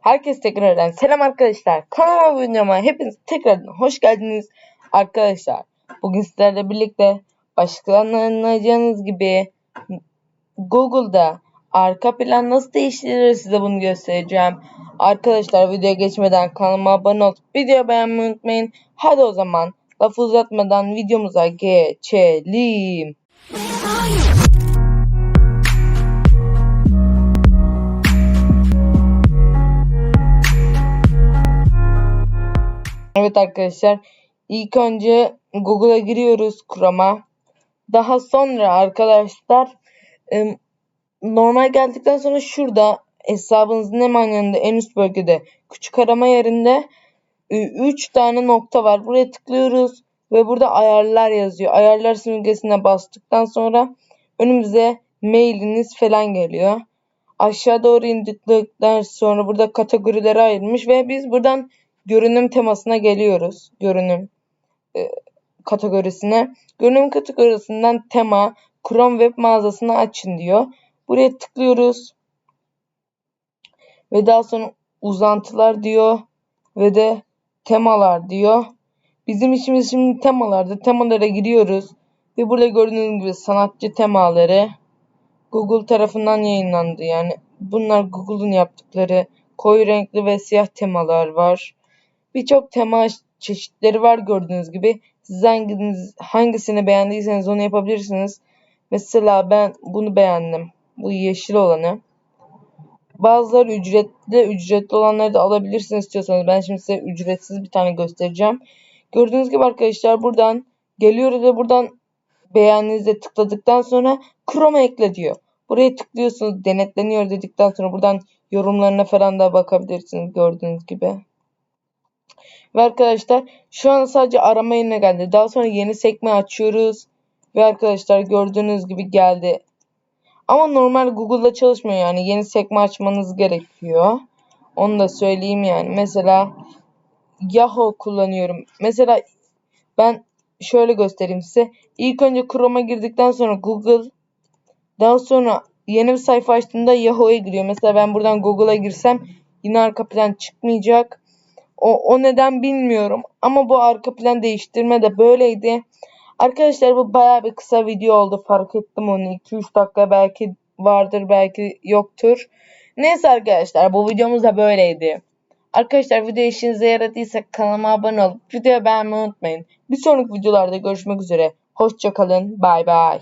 Herkes tekrardan selam arkadaşlar. Kanalıma ve videoma hepiniz tekrardan hoş geldiniz arkadaşlar. Bugün sizlerle birlikte başkalarına anlayacağınız gibi Google'da arka plan nasıl değiştirilir size bunu göstereceğim. Arkadaşlar videoya geçmeden kanalıma abone olup videoyu beğenmeyi unutmayın. Hadi o zaman lafı uzatmadan videomuza geçelim. Evet arkadaşlar ilk önce Google'a giriyoruz Chrome'a. Daha sonra arkadaşlar normal geldikten sonra şurada hesabınızın hemen yanında en üst bölgede küçük arama yerinde 3 tane nokta var. Buraya tıklıyoruz ve burada ayarlar yazıyor. Ayarlar simgesine bastıktan sonra önümüze mailiniz falan geliyor. Aşağı doğru indikten sonra burada kategorilere ayrılmış ve biz buradan görünüm temasına geliyoruz. Görünüm e, kategorisine. Görünüm kategorisinden tema Chrome web mağazasını açın diyor. Buraya tıklıyoruz. Ve daha sonra uzantılar diyor. Ve de temalar diyor. Bizim işimiz şimdi temalarda. Temalara giriyoruz. Ve burada gördüğünüz gibi sanatçı temaları Google tarafından yayınlandı. Yani bunlar Google'un yaptıkları koyu renkli ve siyah temalar var. Birçok tema çeşitleri var gördüğünüz gibi. Siz hanginiz, hangisini beğendiyseniz onu yapabilirsiniz. Mesela ben bunu beğendim. Bu yeşil olanı. Bazıları ücretli, ücretli olanları da alabilirsiniz istiyorsanız. Ben şimdi size ücretsiz bir tane göstereceğim. Gördüğünüz gibi arkadaşlar buradan geliyoruz ve buradan beğendiğinizde tıkladıktan sonra Chrome ekle diyor. Buraya tıklıyorsunuz denetleniyor dedikten sonra buradan yorumlarına falan da bakabilirsiniz gördüğünüz gibi. Ve arkadaşlar şu an sadece arama yerine geldi. Daha sonra yeni sekme açıyoruz. Ve arkadaşlar gördüğünüz gibi geldi. Ama normal Google'da çalışmıyor yani. Yeni sekme açmanız gerekiyor. Onu da söyleyeyim yani. Mesela Yahoo kullanıyorum. Mesela ben şöyle göstereyim size. İlk önce Chrome'a girdikten sonra Google daha sonra yeni bir sayfa açtığımda Yahoo'ya giriyor. Mesela ben buradan Google'a girsem yine arka plan çıkmayacak. O, o neden bilmiyorum. Ama bu arka plan değiştirme de böyleydi. Arkadaşlar bu baya bir kısa video oldu. Fark ettim onu. 2-3 dakika belki vardır belki yoktur. Neyse arkadaşlar bu videomuz da böyleydi. Arkadaşlar video işinize yaradıysa kanalıma abone olup videoyu beğenmeyi unutmayın. Bir sonraki videolarda görüşmek üzere. Hoşçakalın. Bay bay.